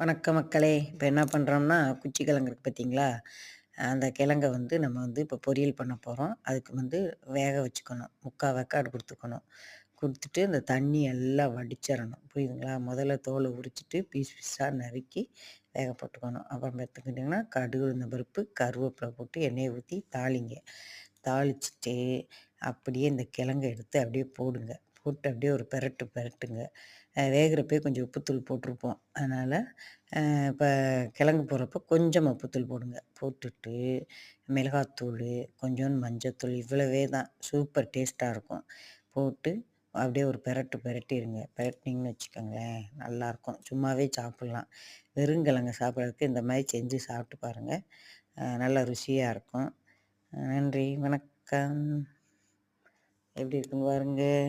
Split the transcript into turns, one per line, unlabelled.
வணக்கம் மக்களே. இப்போ என்ன பண்ணுறோம்னா குச்சி கிழங்கு இருக்குது பார்த்தீங்களா அந்த கிழங்கை வந்து நம்ம வந்து இப்போ பொரியல் பண்ண போகிறோம் அதுக்கு வந்து வேக வச்சுக்கணும். முக்கால் வேக்காடு கொடுத்துக்கணும். கொடுத்துட்டு அந்த தண்ணி எல்லாம் வடிச்சிடணும் புரியுதுங்களா? முதல்ல தோலை உரிச்சிட்டு பீஸ் பீஸாக நறுக்கி வேக போட்டுக்கணும். அப்புறம் பார்த்துக்கிட்டிங்கன்னா கடுகு இந்த பருப்பு கருவேப்பிலை போட்டு எண்ணெயை ஊற்றி தாளிங்க. தாளிச்சிட்டு அப்படியே இந்த கிழங்கை எடுத்து அப்படியே போடுங்க. போட்டு அப்படியே ஒரு பெரட்டு பெரட்டுங்க. வேகிறப்பே கொஞ்சம் உப்புத்தூள் போட்டிருப்போம். அதனால் இப்போ கிழங்கு போகிறப்ப கொஞ்சம் உப்புத்தூள் போடுங்க. போட்டுட்டு மிளகாத்தூள் கொஞ்சோண்டு மஞ்சத்தூள் இவ்வளவே தான். சூப்பர் டேஸ்ட்டாக இருக்கும். போட்டு அப்படியே ஒரு பெரட்டு பெரட்டிடுங்க பெரட்டினீங்கன்னு வச்சுக்கோங்களேன் நல்லாயிருக்கும் சும்மாவே சாப்பிட்லாம். வெறுங்கிழங்கு சாப்பிட்றதுக்கு இந்த மாதிரி செஞ்சு சாப்பிட்டு பாருங்கள் நல்லா ருசியாக இருக்கும். நன்றி. வணக்கம். எப்படி இருக்குன்னு பாருங்கள்